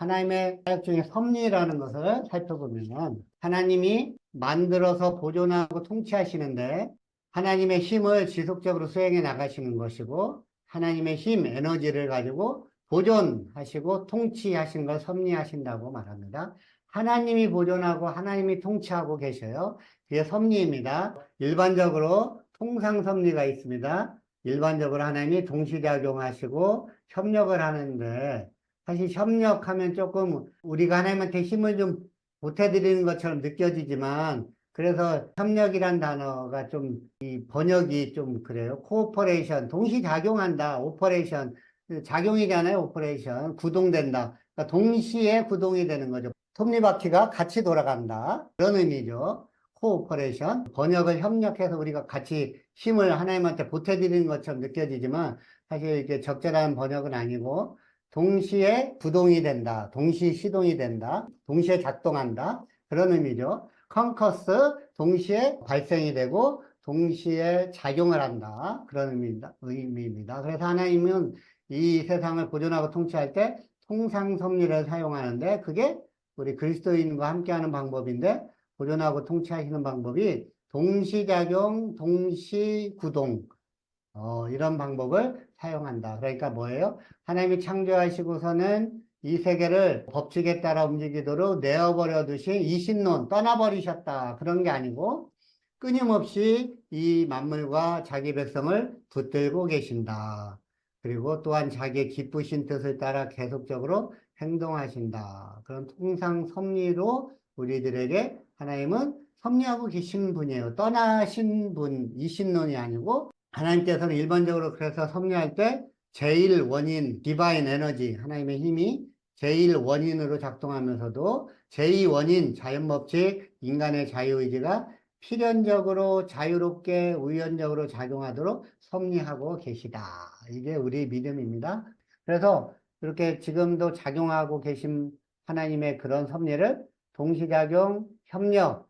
하나님의 사역 중에 섭리라는 것을 살펴보면 하나님이 만들어서 보존하고 통치하시는데 하나님의 힘을 지속적으로 수행해 나가시는 것이고 하나님의 힘, 에너지를 가지고 보존하시고 통치하신 걸 섭리하신다고 말합니다. 하나님이 보존하고 하나님이 통치하고 계셔요. 그게 섭리입니다. 일반적으로 통상 섭리가 있습니다. 일반적으로 하나님이 동시작용하시고 협력을 하는데 사실 협력하면 조금 우리가 하나님한테 힘을 좀 보태드리는 것처럼 느껴지지만 그래서 협력이란 단어가 좀 이 번역이 좀 그래요. 코오퍼레이션, 동시작용한다. 오퍼레이션, 작용이잖아요. 오퍼레이션, 구동된다. 그러니까 동시에 구동이 되는 거죠. 톱니바퀴가 같이 돌아간다. 그런 의미죠. 코오퍼레이션. 번역을 협력해서 우리가 같이 힘을 하나님한테 보태드리는 것처럼 느껴지지만 사실 이게 적절한 번역은 아니고 동시에 구동이 된다. 동시 시동이 된다. 동시에 작동한다. 그런 의미죠. 컨커스 동시에 발생이 되고 동시에 작용을 한다. 그런 의미입니다. 의미입니다. 그래서 하나님은 이 세상을 보존하고 통치할 때 통상섭리를 사용하는데 그게 우리 그리스도인과 함께하는 방법인데 보존하고 통치하시는 방법이 동시작용, 동시구동 어, 이런 방법을 사용한다. 그러니까 뭐예요? 하나님이 창조하시고서는 이 세계를 법칙에 따라 움직이도록 내어버려 두신 이신론 떠나버리셨다. 그런 게 아니고 끊임없이 이 만물과 자기 백성을 붙들고 계신다. 그리고 또한 자기의 기쁘신 뜻을 따라 계속적으로 행동하신다. 그런 통상 섭리로 우리들에게 하나님은 섭리하고 계신 분이에요. 떠나신 분, 이신론이 아니고 하나님께서는 일반적으로 그래서 섭리할 때 제일 원인, 디바인 에너지, 하나님의 힘이 제일 원인으로 작동하면서도 제2 원인, 자연 법칙, 인간의 자유의지가 필연적으로 자유롭게 우연적으로 작용하도록 섭리하고 계시다. 이게 우리 믿음입니다. 그래서 이렇게 지금도 작용하고 계신 하나님의 그런 섭리를 동시작용, 협력,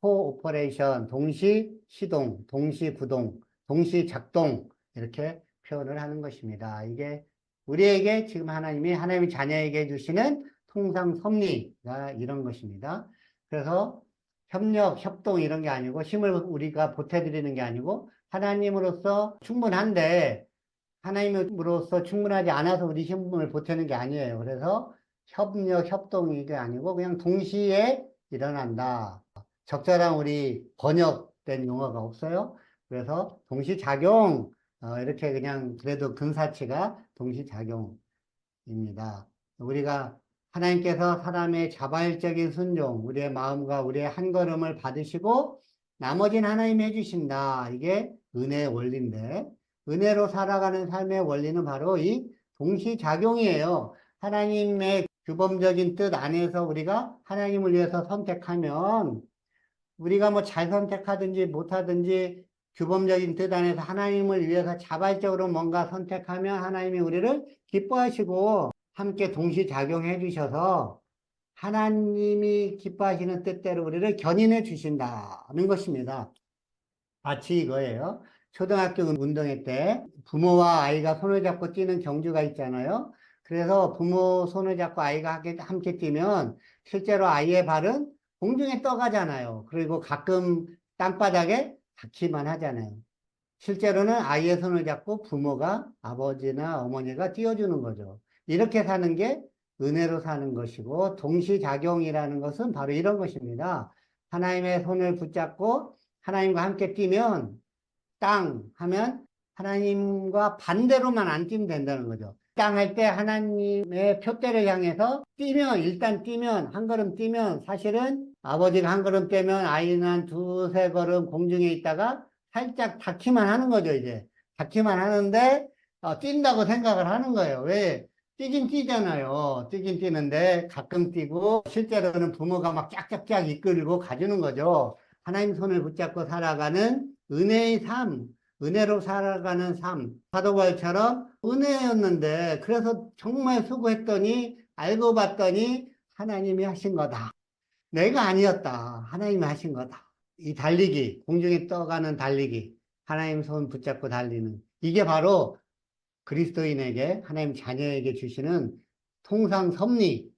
코오퍼레이션, 동시 시동, 동시 구동, 동시 작동 이렇게 표현을 하는 것입니다. 이게 우리에게 지금 하나님이 하나님의 자녀에게 주시는 통상 섭리가 이런 것입니다. 그래서 협력, 협동 이런 게 아니고 힘을 우리가 보태드리는 게 아니고 하나님으로서 충분한데 하나님으로서 충분하지 않아서 우리 힘을 보태는 게 아니에요. 그래서 협력, 협동 이게 아니고 그냥 동시에 일어난다. 적절한 우리 번역된 용어가 없어요. 그래서 동시작용 어, 이렇게 그냥 그래도 근사치가 동시작용입니다. 우리가 하나님께서 사람의 자발적인 순종, 우리의 마음과 우리의 한 걸음을 받으시고 나머지는 하나님이 해주신다. 이게 은혜의 원리인데 은혜로 살아가는 삶의 원리는 바로 이 동시작용이에요. 하나님의 규범적인 뜻 안에서 우리가 하나님을 위해서 선택하면 우리가 뭐 잘 선택하든지 못하든지 규범적인 뜻 안에서 하나님을 위해서 자발적으로 뭔가 선택하면 하나님이 우리를 기뻐하시고 함께 동시 작용해 주셔서 하나님이 기뻐하시는 뜻대로 우리를 견인해 주신다는 것입니다. 마치 이거예요. 초등학교 운동회 때 부모와 아이가 손을 잡고 뛰는 경주가 있잖아요. 그래서 부모 손을 잡고 아이가 함께 뛰면 실제로 아이의 발은 공중에 떠가잖아요. 그리고 가끔 땅바닥에 닿기만 하잖아요. 실제로는 아이의 손을 잡고 부모가 아버지나 어머니가 띄워주는 거죠. 이렇게 사는 게 은혜로 사는 것이고 동시작용이라는 것은 바로 이런 것입니다. 하나님의 손을 붙잡고 하나님과 함께 뛰면 땅 하면 하나님과 반대로만 안 뛰면 된다는 거죠. 땅할 때 하나님의 표대를 향해서 뛰면 일단 뛰면 한 걸음 뛰면 사실은 아버지가 한 걸음 떼면 아이는 한 두세 걸음 공중에 있다가 살짝 닿기만 하는 거죠, 이제. 닿기만 하는데, 어, 뛴다고 생각을 하는 거예요. 왜? 뛰긴 뛰잖아요. 뛰긴 뛰는데 가끔 뛰고 실제로는 부모가 막 쫙쫙쫙 이끌고 가주는 거죠. 하나님 손을 붙잡고 살아가는 은혜의 삶, 은혜로 살아가는 삶. 사도발처럼 은혜였는데 그래서 정말 수고했더니 알고 봤더니 하나님이 하신 거다. 내가 아니었다. 하나님이 하신 거다. 이 달리기, 공중에 떠가는 달리기, 하나님 손 붙잡고 달리는 이게 바로 그리스도인에게 하나님 자녀에게 주시는 통상 섭리,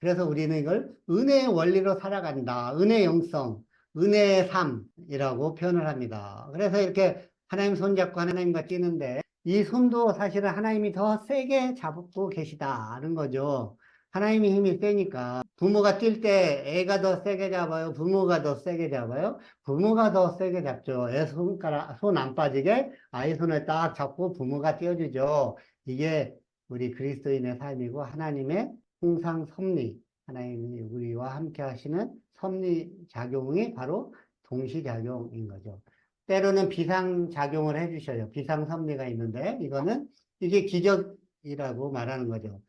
그래서 우리는 이걸 은혜의 원리로 살아간다. 은혜 영성, 은혜의 삶이라고 표현을 합니다. 그래서 이렇게 하나님 손잡고 하나님과 뛰는데 이 손도 사실은 하나님이 더 세게 잡고 계시다는 거죠. 하나님의 힘이 세니까 부모가 뛸 때 애가 더 세게 잡아요. 부모가 더 세게 잡아요. 부모가 더 세게 잡죠. 애 손가락 손 안 빠지게 아이 손을 딱 잡고 부모가 띄워주죠. 이게 우리 그리스도인의 삶이고 하나님의 항상 섭리, 하나님이 우리와 함께 하시는 섭리 작용이 바로 동시 작용인 거죠. 때로는 비상작용을 해주셔요. 비상섭리가 있는데 이거는 이게 기적이라고 말하는 거죠.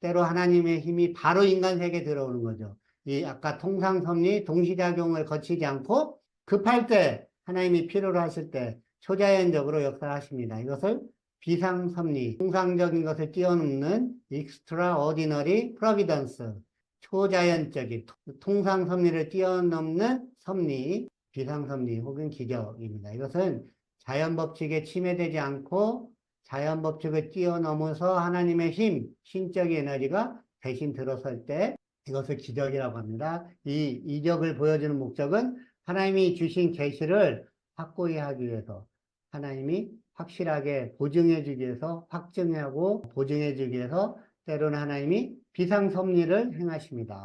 때로 하나님의 힘이 바로 인간 세계에 들어오는 거죠. 이 아까 통상섭리 동시작용을 거치지 않고 급할 때 하나님이 필요로 하실 때 초자연적으로 역사하십니다. 이것을 비상섭리, 통상적인 것을 뛰어넘는 extraordinary providence, 초자연적인 통상섭리를 뛰어넘는 섭리, 비상섭리 혹은 기적입니다. 이것은 자연 법칙에 침해되지 않고 자연 법칙을 뛰어넘어서 하나님의 힘, 신적인 에너지가 대신 들어설 때 이것을 기적이라고 합니다. 이 이적을 보여주는 목적은 하나님이 주신 계시를 확고히 하기 위해서 하나님이 확실하게 보증해 주기 위해서 확증하고 보증해 주기 위해서 때로는 하나님이 비상섭리를 행하십니다.